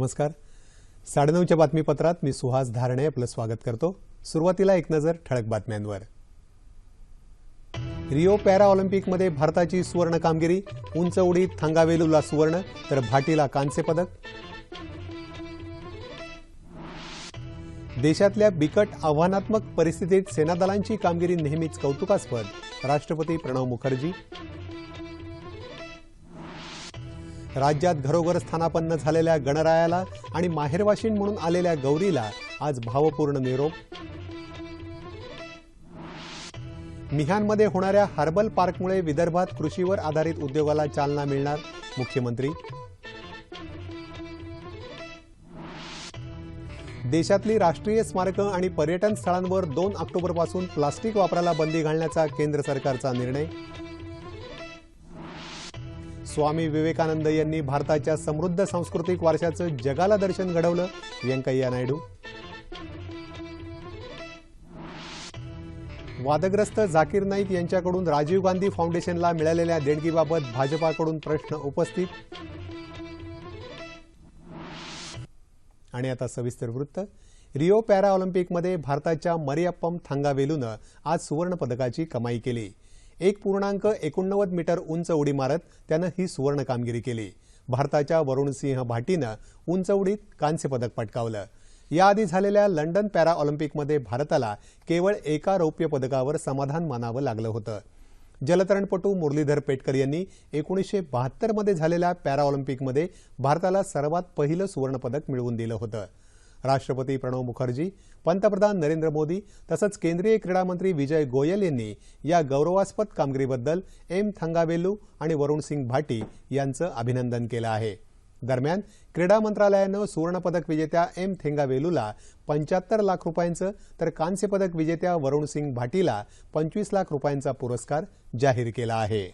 नमस्कार. साडेनऊच्या बातमीपत्रात मी सुहास धारणे आपलं स्वागत करतो. सुरुवातीला एक नजर ठळक बातम्यांवर. रिओ पॅरा ऑलिम्पिकमध्ये भारताची सुवर्ण कामगिरी उंच उडीत थंगावेलूला सुवर्ण तर भाटीला कांस्य पदक. देशातल्या बिकट आव्हानात्मक परिस्थितीत सेनादलांची कामगिरी नेहमीच कौतुकास्पद. राष्ट्रपती प्रणव मुखर्जी राज्यात घरोघर स्थानापन्न झालेल्या गणरायाला आणि माहेरवाशीण म्हणून आलेल्या गौरीला आज भावपूर्ण निरोप. मिहानमध्ये होणाऱ्या हर्बल पार्कमुळे विदर्भात कृषीवर आधारित उद्योगाला चालना मिळणार मुख्यमंत्री. देशातली राष्ट्रीय स्मारकं आणि पर्यटन स्थळांवर दोन ऑक्टोबरपासून प्लास्टिक वापराला बंदी घालण्याचा केंद्र सरकारचा निर्णय. स्वामी विवेकानंद यांनी भारताच्या समृद्ध सांस्कृतिक वारशाचं जगाला दर्शन घडवलं. व्यंकय्या नायडू. वादग्रस्त झाकीर नाईक यांच्याकडून राजीव गांधी फाउंडेशनला मिळालेल्या देणगीबाबत भाजपाकडून प्रश्न उपस्थित. आणि आता सविस्तर वृत्त. रिओ पॅरा ऑलिम्पिकमध्ये भारताच्या मरियप्पम थांगावेलूनं आज सुवर्ण पदकाची कमाई केली. एक पूर्णांक एकोणनव्वद मीटर उंच उडी मारत त्यानं ही सुवर्ण कामगिरी केली. भारताच्या वरुणसिंह भाटीनं उंच उडीत कांस्य पदक पटकावलं. याआधी झालेल्या लंडन पॅरा ऑलिम्पिकमध्ये भारताला केवळ एका रौप्य पदकावर समाधान मानावं लागलं होतं. जलतरणपटू मुरलीधर पेटकर यांनी एकोणीसशे बहात्तरमध्ये झालेल्या पॅरा ऑलिम्पिकमध्ये भारताला सर्वात पहिलं सुवर्णपदक मिळवून दिलं होतं. राष्ट्रपती प्रणव मुखर्जी पंतप्रधान नरेंद्र मोदी तसंच केंद्रीय क्रीडा मंत्री विजय गोयल यांनी या गौरवास्पद कामगिरीबद्दल एम थंगावेलू आणि वरुण सिंग भाटी यांचं अभिनंदन केलं आहे. दरम्यान क्रीडा मंत्रालयानं सुवर्णपदक विजेत्या एम थेंगावेलूला पंच्याहत्तर लाख रुपयांचं तर कांस्यपदक विजेत्या वरुण सिंग भाटीला पंचवीस लाख रुपयांचा पुरस्कार जाहीर केला आहे.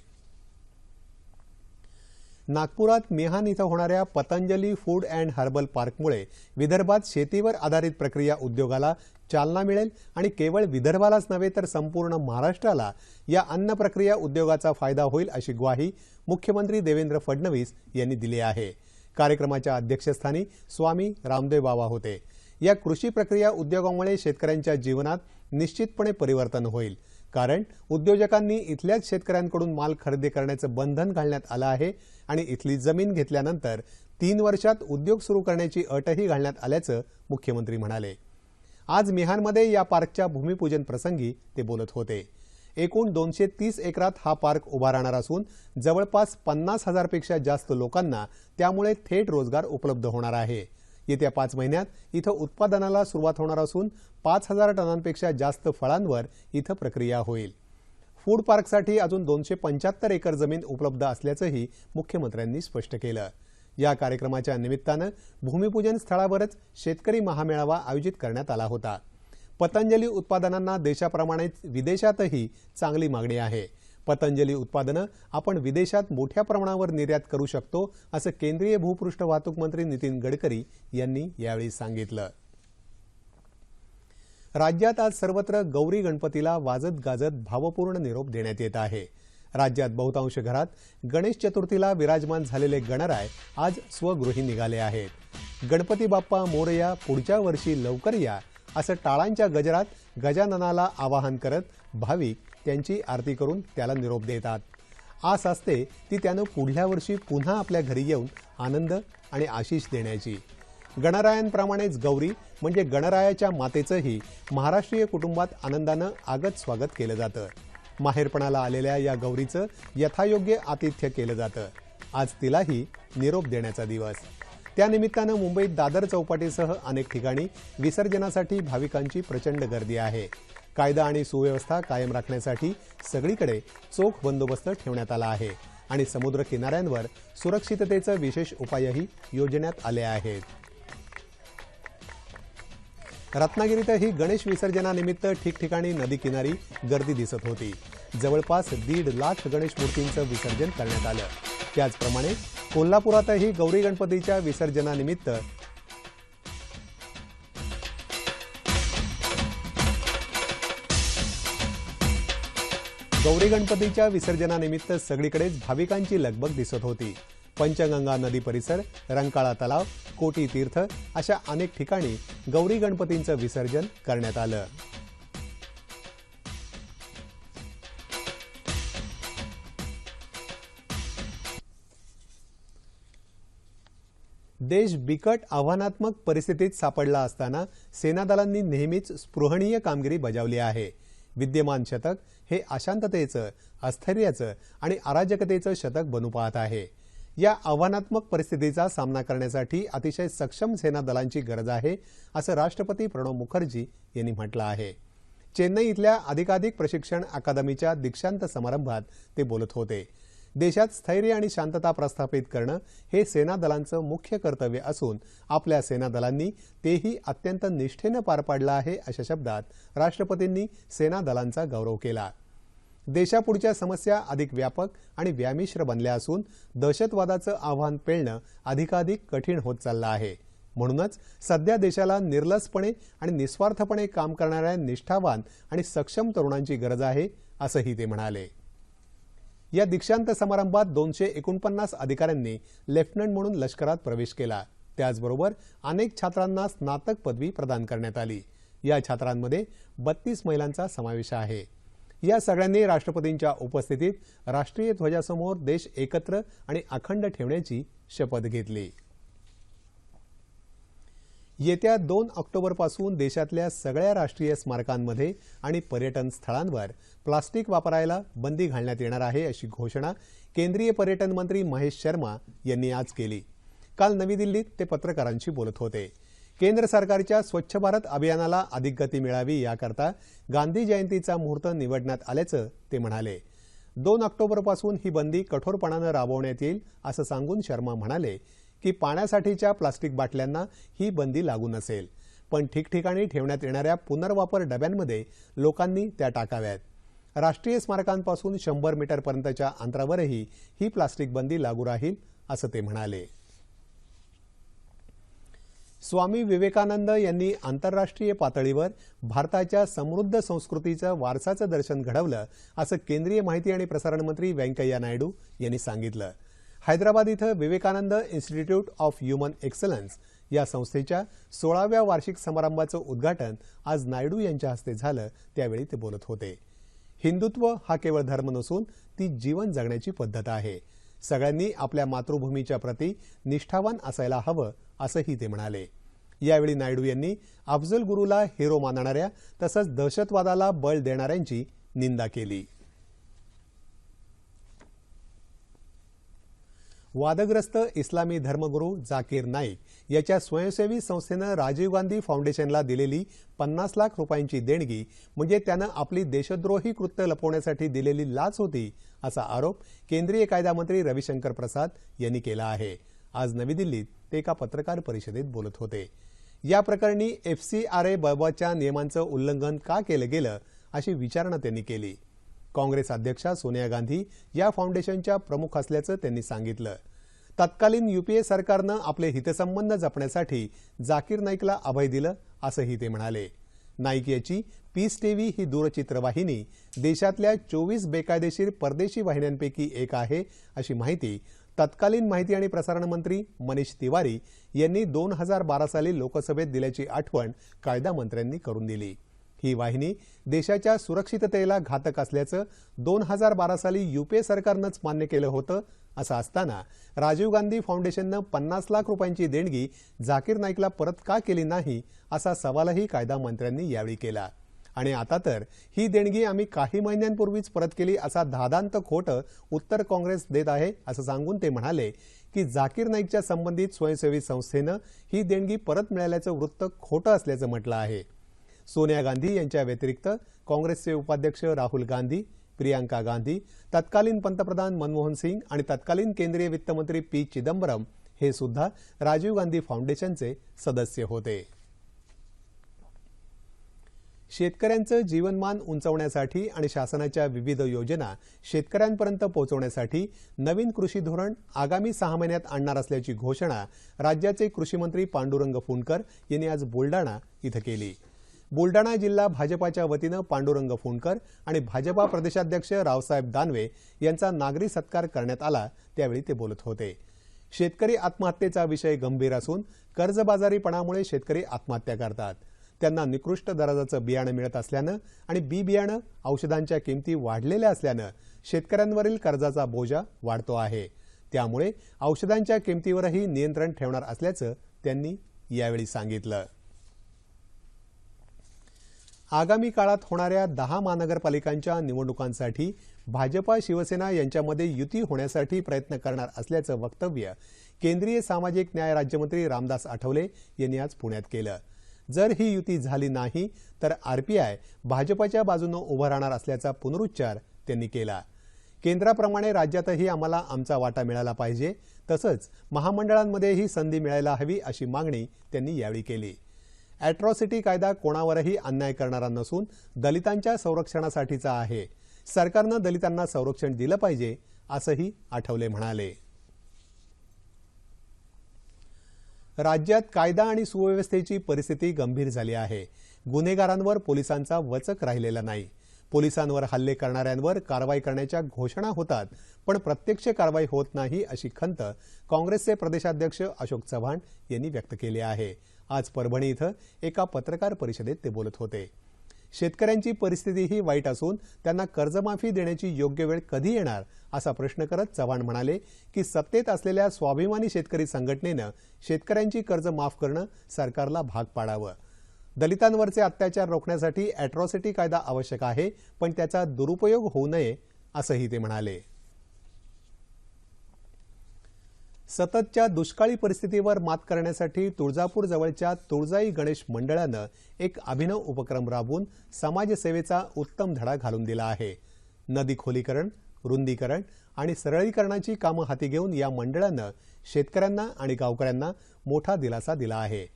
नागपुरात मेहान इथं होणाऱ्या पतंजली फूड अँड हर्बल पार्कमुळे विदर्भात शेतीवर आधारित प्रक्रिया उद्योगाला चालना मिळेल आणि केवळ विदर्भालाच नव्हे तर संपूर्ण महाराष्ट्राला या अन्न प्रक्रिया उद्योगाचा फायदा होईल अशी ग्वाही मुख्यमंत्री देवेंद्र फडणवीस यांनी दिली आहे. कार्यक्रमाच्या अध्यक्षस्थानी स्वामी रामदेव बाबा होते. या कृषी प्रक्रिया उद्योगामुळे शेतकऱ्यांच्या जीवनात निश्चितपणे परिवर्तन होईल. कारण उद्योजकांनी इथल्याच शेतकऱ्यांकडून माल खरेदी करण्याचं बंधन घालण्यात आलं आहे आणि इथली जमीन घेतल्यानंतर तीन वर्षात उद्योग सुरू करण्याची अटही घालण्यात आल्याचं मुख्यमंत्री म्हणाले. आज मिहानमध्ये या पार्कच्या भूमिपूजन प्रसंगी ते बोलत होते. एकूण दोनशे तीस एकरात हा पार्क उभा राहणार असून जवळपास पन्नास हजारपेक्षा जास्त लोकांना त्यामुळे थेट रोजगार उपलब्ध होणार आहे. येत्या पाच महिन्यात इथं उत्पादनाला सुरुवात होणार असून पाच हजार टनांपेक्षा जास्त फळांवर इथं प्रक्रिया होईल. फूड पार्कसाठी अजून दोनशे पंच्याहत्तर एकर जमीन उपलब्ध असल्याचंही मुख्यमंत्र्यांनी स्पष्ट केलं. या कार्यक्रमाच्या निमित्तानं भूमिपूजन स्थळावरच शेतकरी महामेळावा आयोजित करण्यात आला होता. पतंजली उत्पादनांना देशाप्रमाणेच विदेशातही चांगली मागणी आहे. पतंजली उत्पादनं आपण विदेशात मोठ्या प्रमाणावर निर्यात करू शकतो असं केंद्रीय भूपृष्ठ वाहतूक मंत्री नितीन गडकरी यांनी यावेळी सांगितलं. राज्यात आज सर्वत्र गौरी गणपतीला वाजत गाजत भावपूर्ण निरोप देण्यात येत आहे. राज्यात बहुतांश घरात गणेश चतुर्थीला विराजमान झालेले गणराय आज स्वगृही निघाले आहेत. गणपती बाप्पा मोरया पुढच्या वर्षी लवकर या असं टाळांच्या गजरात गजाननाला आवाहन करत भाविक त्यांची आरती करून त्याला निरोप देतात. आस असते ती त्यानं पुढल्या वर्षी पुन्हा आपल्या घरी येऊन आनंद आणि आशिष देण्याची. गणरायांप्रमाणेच गौरी म्हणजे गणरायाच्या मातेचंही महाराष्ट्रीय कुटुंबात आनंदानं आगत स्वागत केलं जातं. माहेरपणाला आलेल्या या गौरीचं यथायोग्य आतिथ्य केलं जातं. आज तिलाही निरोप देण्याचा दिवस. त्यानिमित्तानं मुंबईत दादर चौपाटीसह अनेक ठिकाणी विसर्जनासाठी भाविकांची प्रचंड गर्दी आहे. कायदा आणि सुव्यवस्था कायम राखण्यासाठी सगळीकडे चोख बंदोबस्त ठेवण्यात आला आहे आणि समुद्र किनाऱ्यांवर सुरक्षिततेचं विशेष उपायही योजण्यात आले आहेत. रत्नागिरीतही गणेश विसर्जनानिमित्त ठिकठिकाणी नदी किनारी गर्दी दिसत होती. जवळपास दीड लाख गणेश मूर्तींचं विसर्जन करण्यात आलं. त्याचप्रमाणे कोल्हापुरातही गौरी गणपतीच्या विसर्जनानिमित्त गौरी गणपतीच्या विसर्जनानिमित्त सगळीकडेच भाविकांची लगबग दिसत होती. पंचगंगा नदी परिसर रंकाळा तलाव कोटी तीर्थ अशा अनेक ठिकाणी गौरी गणपतींचं विसर्जन करण्यात आलं. देश बिकट आव्हानात्मक परिस्थितीत सापडला असताना सेनादलांनी नेहमीच स्पृहणीय कामगिरी बजावली आहे. विद्यमान शतक हे अशांततेचं अस्थैर्याचं आणि अराजकतेचं शतक बनू पाहत आहे. या आव्हानात्मक परिस्थितीचा सामना करण्यासाठी अतिशय सक्षम सेना दलांची गरज आहे असं राष्ट्रपती प्रणव मुखर्जी यांनी म्हटलं आहे. चेन्नई इथल्या अधिकाधिक प्रशिक्षण अकादमीच्या दीक्षांत समारंभात ते बोलत होते. देशात स्थैर्य आणि शांतता प्रस्थापित करणं हे सेना दलांचं मुख्य कर्तव्य असून आपल्या सेना दलांनी तेही अत्यंत निष्ठेनं पार पाडलं आहे अशा शब्दात राष्ट्रपतींनी सेना दलांचा गौरव केला. देशापुढच्या समस्या अधिक व्यापक आणि व्यामिश्र बनल्या असून दहशतवादाचं आव्हान पेलणं अधिकाधिक कठीण होत चाललं आहे. म्हणूनच सध्या देशाला निर्लसपणे आणि निस्वार्थपणे काम करणाऱ्या निष्ठावान आणि सक्षम तरुणांची गरज आहे असंही ते म्हणाले. या दीक्षांत समारंभात दोनशे एकोणपन्नास अधिकाऱ्यांनी लेफ्टनंट म्हणून लष्करात प्रवेश केला. त्याचबरोबर अनेक छात्रांना स्नातक पदवी प्रदान करण्यात आली. या छात्रांमध्ये बत्तीस महिलांचा समावेश आहे. या सगळ्यांनी राष्ट्रपतींच्या उपस्थितीत राष्ट्रीय ध्वजासमोर देश एकत्र आणि अखंड ठेवण्याची शपथ घेतली. येत्या दोन ऑक्टोबरपासून देशातल्या सगळ्या राष्ट्रीय स्मारकांमध्ये आणि पर्यटन स्थळांवर प्लास्टिक वापरायला बंदी घालण्यात येणार आहे अशी घोषणा केंद्रीय पर्यटन मंत्री महेश शर्मा यांनी आज केली. काल नवी दिल्लीत ते पत्रकारांशी बोलत होते. केंद्र सरकारच्या स्वच्छ भारत अभियानाला अधिक गती मिळावी याकरता गांधी जयंतीचा मुहूर्त निवडण्यात आल्याचं ते म्हणाले. दोन ऑक्टोबरपासून ही बंदी कठोरपणानं राबवण्यात येईल असं सांगून शर्मा म्हणाले की पाण्यासाठीच्या प्लास्टिक बाटल्यांना ही बंदी लागू नसेल. पण ठिकठिकाणी ठेवण्यात येणाऱ्या पुनर्वापर डब्यांमध्ये लोकांनी त्या टाकाव्यात. राष्ट्रीय स्मारकांपासून शंभर मीटरपर्यंतच्या अंतरावरही ही प्लास्टिक बंदी लागू राहील असं ते म्हणाले. स्वामी विवेकानंद यांनी आंतरराष्ट्रीय पातळीवर भारताच्या समृद्ध संस्कृतीचं वारसाचं दर्शन घडवलं असं केंद्रीय माहिती आणि प्रसारण मंत्री व्यंकय्या नायडू यांनी सांगितलं. हैदराबाद इथं Vivekananda institute of human excellence या संस्थेच्या सोळाव्या वार्षिक समारंभाचं उद्घाटन आज नायडू यांच्या हस्ते झालं त्यावेळी ते बोलत होते. हिंदुत्व हा केवळ धर्म नसून ती जीवन जगण्याची पद्धत आहे. सगळ्यांनी आपल्या मातृभूमीच्या प्रती निष्ठावान असायला हवं असंही ते म्हणाले. यावेळी नायडू यांनी अफजल गुरुला हिरो मानणाऱ्या तसंच दहशतवादाला बळ देणाऱ्यांची निंदा केली. वादग्रस्त इस्लामी धर्मगुरू जाकीर नाईक याच्या स्वयंसेवी संस्थेनं राजीव गांधी फाउंडेशनला दिलेली पन्नास लाख रुपयांची देणगी म्हणजे त्यानं आपली देशद्रोही कृत्य लपवण्यासाठी दिलेली लाच होती असा आरोप केंद्रीय कायदा मंत्री रविशंकर प्रसाद यांनी केला आहे. आज नवी दिल्लीत ते एका पत्रकार परिषदेत बोलत होते. या प्रकरणी एफसीआरए बाबतच्या नियमांचं उल्लंघन का केलं गेलं अशी विचारणा त्यांनी केली. काँग्रेस अध्यक्षा सोनिया गांधी या फाउंडेशनच्या प्रमुख असल्याचं त्यांनी सांगितलं. तत्कालीन युपीए सरकारनं आपले हितसंबंध जपण्यासाठी जाकीर नाईकला अभय दिलं असंही ते म्हणाले. नाईक याची पीस टीव्ही ही दूरचित्रवाहिनी देशातल्या चोवीस बेकायदेशीर परदेशी वाहिन्यांपैकी एक आहे अशी माहिती तत्कालीन माहिती आणि प्रसारण मंत्री मनीष तिवारी यांनी दोन हजार बारा साली लोकसभेत दिल्याची आठवण कायदा मंत्र्यांनी करून दिली. ही वाहिनी देशाच्या सुरक्षिततेला घातक असल्याचं दोन हजार बारा साली युपीए सरकारनंच मान्य केलं होतं असं असताना राजीव गांधी फाउंडेशननं पन्नास लाख रुपयांची देणगी झाकीर नाईकला परत का केली नाही असा सवालही कायदा मंत्र्यांनी यावेळी केला. आणि आता तर ही देणगी आम्ही काही महिन्यांपूर्वीच परत केली असा धादांत खोटं उत्तर काँग्रेस देत आहे असं सांगून ते म्हणाले की जाकीर नाईकच्या संबंधित स्वयंसेवी संस्थेनं ही देणगी परत मिळाल्याचं वृत्त खोटं असल्याचं म्हटलं आहे. सोनिया गांधी यांच्या व्यतिरिक्त काँग्रेसचे उपाध्यक्ष राहुल गांधी प्रियांका गांधी तत्कालीन पंतप्रधान मनमोहन सिंग आणि तत्कालीन केंद्रीय वित्तमंत्री पी चिदंबरम हे सुद्धा राजीव गांधी फाउंडेशनचे सदस्य होते. शेतकऱ्यांचं जीवनमान उंचवण्यासाठी आणि शासनाच्या विविध योजना शेतकऱ्यांपर्यंत पोहोचवण्यासाठी नवीन कृषी धोरण आगामी सहा महिन्यात आणणार असल्याची घोषणा राज्याचे कृषीमंत्री पांडुरंग फुंडकर यांनी आज बुलडाणा इथं केली. बुलडाणा जिल्हा भाजपाच्या वतीनं पांडुरंग फोंडकर आणि भाजपा प्रदेशाध्यक्ष रावसाहेब दानवे यांचा नागरी सत्कार करण्यात आला त्यावेळी ते बोलत होते. शेतकरी आत्महत्येचा विषय गंभीर असून कर्जबाजारीपणामुळे शेतकरी आत्महत्या करतात. त्यांना निकृष्ट दराजाचं बियाणं मिळत असल्यानं आणि बी बियाणं औषधांच्या किमती वाढलेल्या असल्यानं शेतकऱ्यांवरील कर्जाचा बोजा वाढतो आहे. त्यामुळे औषधांच्या किमतीवरही नियंत्रण ठेवणार असल्याचं त्यांनी यावेळी सांगितलं. आगामी काळात होणाऱ्या दहा महानगरपालिकांच्या निवडणुकांसाठी भाजपा शिवसेना यांच्यामध्ये युती होण्यासाठी प्रयत्न करणार असल्याचं वक्तव्य केंद्रीय सामाजिक न्याय राज्यमंत्री रामदास आठवले यांनी आज पुण्यात केलं. जर ही युती झाली नाही तर आरपीआय भाजपाच्या बाजूनं उभं राहणार असल्याचा पुनरुच्चार त्यांनी केला. केंद्राप्रमाणे राज्यातही आम्हाला आमचा वाटा मिळाला पाहिजे तसंच महामंडळांमध्येही संधी मिळायला हवी अशी मागणी त्यांनी यावेळी केली. अॅट्रॉसिटी कायदा कोणावरही अन्याय करणारा नसून दलितांच्या संरक्षणासाठीचा आहे. सरकारनं दलितांना संरक्षण दिलं पाहिजे असंही आठवले म्हणाले. राज्यात कायदा आणि सुव्यवस्थेची परिस्थिती गंभीर झाली आहे. गुन्हेगारांवर पोलिसांचा वचक राहिलेला नाही. पोलिसांवर हल्ले करणाऱ्यांवर कारवाई करण्याच्या घोषणा होतात पण प्रत्यक्ष कारवाई होत नाही अशी खंत काँग्रेसचे प्रदेशाध्यक्ष अशोक चव्हाण यांनी व्यक्त केली आहे. आज परभणी इथं एका पत्रकार परिषदेत ते बोलत होते. शेतकऱ्यांची परिस्थितीही वाईट असून त्यांना कर्जमाफी देण्याची योग्य वेळ कधी येणार असा प्रश्न करत चव्हाण म्हणाले की सत्तेत असलेल्या स्वाभिमानी शेतकरी संघटनेनं शेतकऱ्यांची कर्ज माफ करणं सरकारला भाग पाडावं. दलितांवरचे अत्याचार रोखण्यासाठी अॅट्रॉसिटी कायदा आवश्यक आहे पण त्याचा दुरुपयोग होऊ नये असंही ते म्हणाले. सततच्या दुष्काळी परिस्थितीवर मात करण्यासाठी तुळजापूर जवळच्या तुळजाई गणेश मंडळानं एक अभिनव उपक्रम राबवून समाजसेवेचा उत्तम धडा घालून दिला आहे. नदी खोलीकरण रुंदीकरण आणि सरळीकरणाची कामं हाती घेऊन या मंडळानं शेतकऱ्यांना आणि गावकऱ्यांना मोठा दिलासा दिला आहे.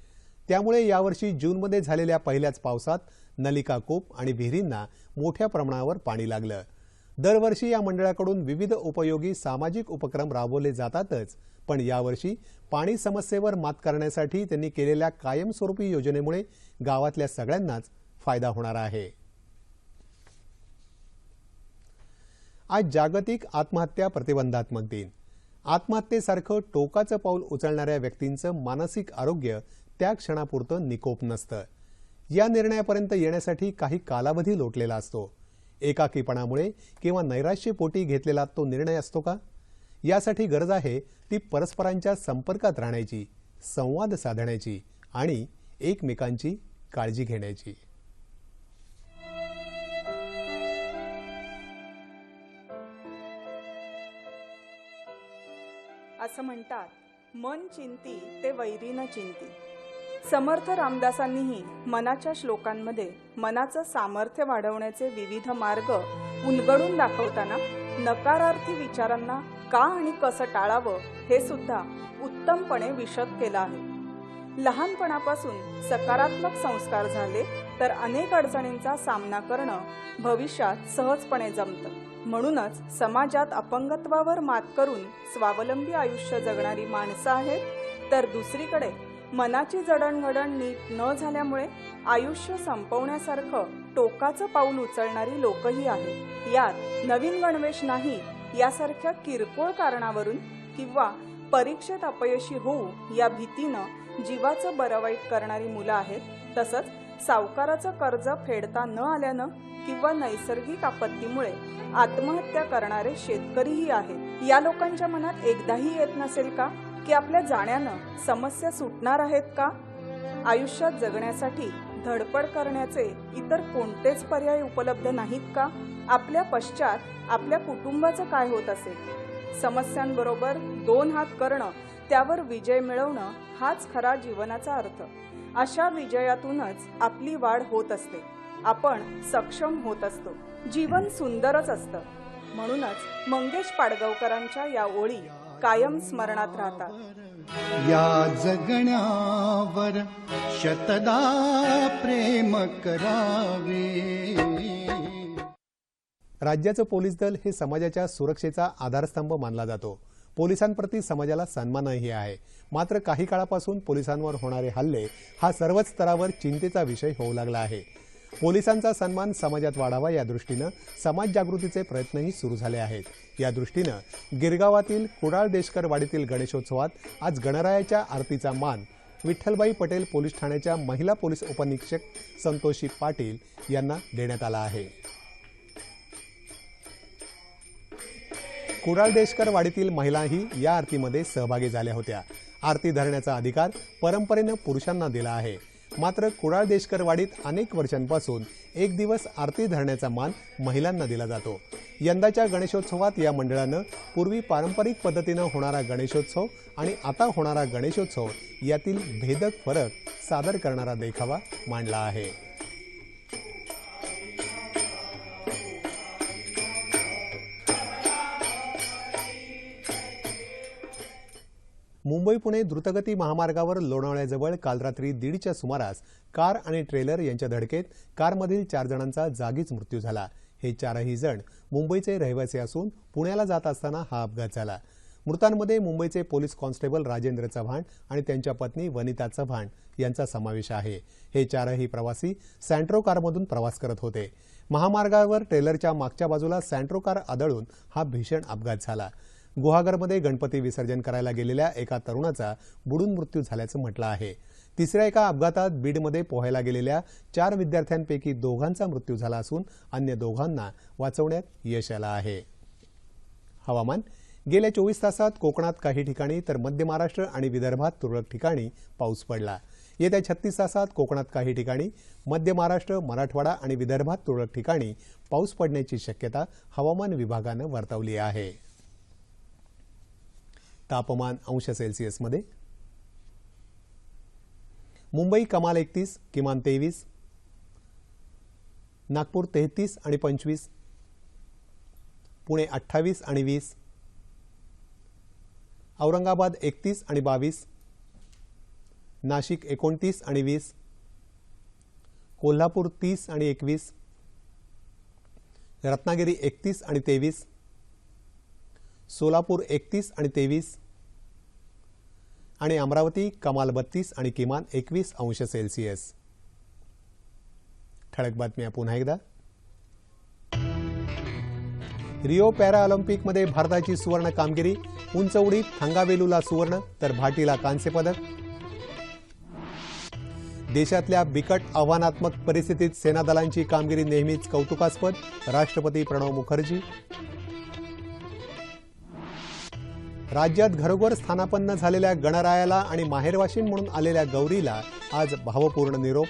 त्यामुळे यावर्षी जूनमध्ये झालेल्या पहिल्याच पावसात नलिका कूप आणि विहिरींना मोठ्या प्रमाणावर पाणी लागलं. दरवर्षी या मंडळाकडून विविध उपयोगी सामाजिक उपक्रम राबवले जातातच. पण यावर्षी पाणी समस्येवर मात करण्यासाठी त्यांनी केलेल्या कायमस्वरूपी योजनेमुळे गावातल्या सगळ्यांनाच फायदा होणार आहे. आज जागतिक आत्महत्या प्रतिबंधात्मक दिन. आत्महत्येसारखं टोकाचं पाऊल उचलणाऱ्या व्यक्तींचं मानसिक आरोग्य त्या क्षणापुरतं निकोप नसतं. या निर्णयापर्यंत येण्यासाठी काही कालावधी लोटलेला असतो. एकाकीपणामुळे किंवा नैराश्यपोटी घेतलेला तो निर्णय असतो का? यासाठी गरज आहे ती परस्परांच्या संपर्कात राहण्याची संवाद साधण्याची आणि एकमेकांची काळजी घेण्याची. असं म्हणतात मन चिंती ते वैरी न चिंती. समर्थ रामदासांनीही मनाच्या श्लोकांमध्ये मनाचं सामर्थ्य वाढवण्याचे विविध मार्ग उलगडून दाखवताना नकारार्थी विचारांना का आणि कसं टाळावं हे सुद्धा उत्तमपणे विशद केलं आहे. लहानपणापासून सकारात्मक संस्कार झाले तर अनेक अडचणींचा सामना करणं भविष्यात सहजपणे जमतं. म्हणूनच समाजात अपंगत्वावर मात करून स्वावलंबी आयुष्य जगणारी माणसं आहेत तर दुसरीकडे मनाची जडणघडण नीट न झाल्यामुळे आयुष्य संपवण्यासारखं टोकाचं पाऊल उचलणारी लोकही आहेत. यात नवीन गणवेश नाही यासारख्या किरकोळ कारणावरून किंवा परीक्षेत अपयशी होऊ या भीतीनं जीवाचं बरं वाईट करणारी मुलं आहेत तसंच सावकाराचं कर्ज फेडता न आल्यानं किंवा नैसर्गिक आपत्तीमुळे आत्महत्या करणारे शेतकरीही आहेत. या लोकांच्या मनात एकदाही येत नसेल का की आपल्या जाण्यानं समस्या सुटणार आहेत का? आयुष्यात जगण्यासाठी धडपड करण्याचे इतर कोणतेच पर्याय उपलब्ध नाहीत का? आपल्या पश्चात आपल्या कुटुंबाचं काय होत असेल? समस्यांबरोबर दोन हात करणं त्यावर विजय मिळवणं हाच खरा जीवनाचा अर्थ. अशा विजयातूनच आपली वाढ होत असते. आपण सक्षम होत असतो. जीवन सुंदरच असतं. म्हणूनच मंगेश पाडगावकरांच्या या ओळी कायम स्मरणात राहतात. या जगण्यावर शतदा प्रेम करावे. राज्याचं पोलीस दल हे समाजाच्या सुरक्षेचा आधारस्तंभ मानला जातो. पोलिसांप्रती समाजाला सन्मानही आहे. मात्र काही काळापासून पोलिसांवर होणारे हल्ले हा सर्वच स्तरावर चिंतेचा विषय होऊ लागला आहे. पोलिसांचा सन्मान समाजात वाढावा या दृष्टीनं समाज जागृतीचे प्रयत्नही सुरू झाले आहेत. या दृष्टीनं गिरगावातील कुडाळ देशकर वाडीतील गणेशोत्सवात आज गणरायाच्या आरतीचा मान विठ्ठलबाई पटेल पोलीस ठाण्याच्या महिला पोलीस उपनिरीक्षक संतोषी पाटील यांना देण्यात आला आहे. कुडाळ देशकर वाडीतील महिलाही या आरतीमध्ये सहभागी झाल्या होत्या. आरती धरण्याचा अधिकार परंपरेनं पुरुषांना दिला आहे. मात्र कुडाळ देशकरवाडीत अनेक वर्षांपासून एक दिवस आरती धरण्याचा मान महिलांना दिला जातो. यंदाच्या गणेशोत्सवात या मंडळानं पूर्वी पारंपरिक पद्धतीनं होणारा गणेशोत्सव आणि आता होणारा गणेशोत्सव यातील भेदक फरक सादर करणारा देखावा मांडला आहे. मुंबई पुणे द्रुतगती महामार्गावर लोणावळ्याजवळ काल रात्री दीडच्या सुमारास कार आणि ट्रेलर यांच्या धडकेत कारमधील चार जणांचा जागीच मृत्यू झाला. हे चारही जण मुंबईचे रहिवासी असून पुण्याला जात असताना हा अपघात झाला. मृतांमध्ये मुंबईचे पोलीस कॉन्स्टेबल राजेंद्र चव्हाण आणि त्यांच्या पत्नी वनिता चव्हाण यांचा समावेश आहे. हे चारही प्रवासी सँट्रो कारमधून प्रवास करत होते. महामार्गावर ट्रेलरच्या मागच्या बाजूला सँट्रो कार आदळून हा भीषण अपघात झाला. गुहागरमध्ये गणपती विसर्जन करायला गेलेल्या एका तरुणाचा बुडून मृत्यू झाल्याचं म्हटलं आहे. तिसऱ्या एका अपघातात बीडमध्ये पोहायला गेलेल्या चार विद्यार्थ्यांपैकी दोघांचा मृत्यू झाला असून अन्य दोघांना वाचवण्यात यश आलं आहे. हवामान. गेल्या चोवीस तासात कोकणात काही ठिकाणी तर मध्य महाराष्ट्र आणि विदर्भात तुरळक ठिकाणी पाऊस पडला. येत्या छत्तीस तासात कोकणात काही ठिकाणी मध्य महाराष्ट्र मराठवाडा आणि विदर्भात तुरळक ठिकाणी पाऊस पडण्याची शक्यता हवामान विभागानं वर्तवली आहे. तापमान अंश सेल्सिअसमध्ये मुंबई कमाल एकतीस किमान तेवीस. नागपूर तेहतीस आणि पंचवीस. पुणे अठ्ठावीस आणि वीस. औरंगाबाद एकतीस आणि बावीस. नाशिक एकोणतीस आणि वीस. कोल्हापूर तीस आणि एकवीस. रत्नागिरी एकतीस आणि तेवीस. सोलापूर एकतीस आणि तेवीस. आणि अमरावती कमाल बत्तीस आणि किमान एकवीस अंश सेल्सिअस. ठळक बातम्या पुन्हा एकदा. रिओ पॅरा ऑलिम्पिकमध्ये भारताची सुवर्ण कामगिरी उंच उडीत थंगावेलूला सुवर्ण तर भाटीला कांस्य पदक. देशातल्या बिकट आव्हानात्मक परिस्थितीत सेनादलांची कामगिरी नेहमीच कौतुकास्पद राष्ट्रपती प्रणव मुखर्जी. राज्यात घरोघर स्थानापन्न झालेल्या गणरायाला आणि माहेरवाशीन म्हणून आलेल्या गौरीला आज भावपूर्ण निरोप.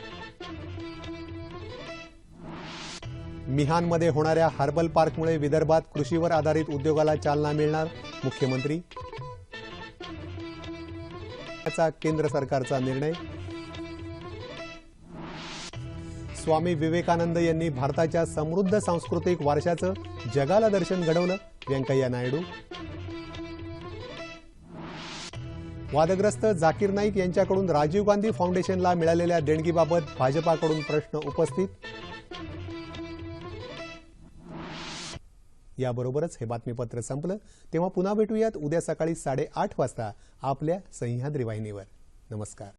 मिहानमध्ये होणाऱ्या हर्बल पार्कमुळे विदर्भात कृषीवर आधारित उद्योगाला चालना मिळणार मुख्यमंत्री. याचा केंद्र सरकारचा निर्णय. स्वामी विवेकानंद यांनी भारताच्या समृद्ध सांस्कृतिक वारशाचं जगाला दर्शन घडवलं व्यंकय्या नायडू. वादग्रस्त जाकीर नाईक यांच्याकडून राजीव गांधी फाउंडेशनला मिळालेल्या देणगीबाबत भाजपाकडून प्रश्न उपस्थित. याबरोबरच हे बातमीपत्र संपलं. तेव्हा पुन्हा भेटूयात उद्या सकाळी साडेआठ वाजता आपल्या सह्याद्री वाहिनीवर. नमस्कार.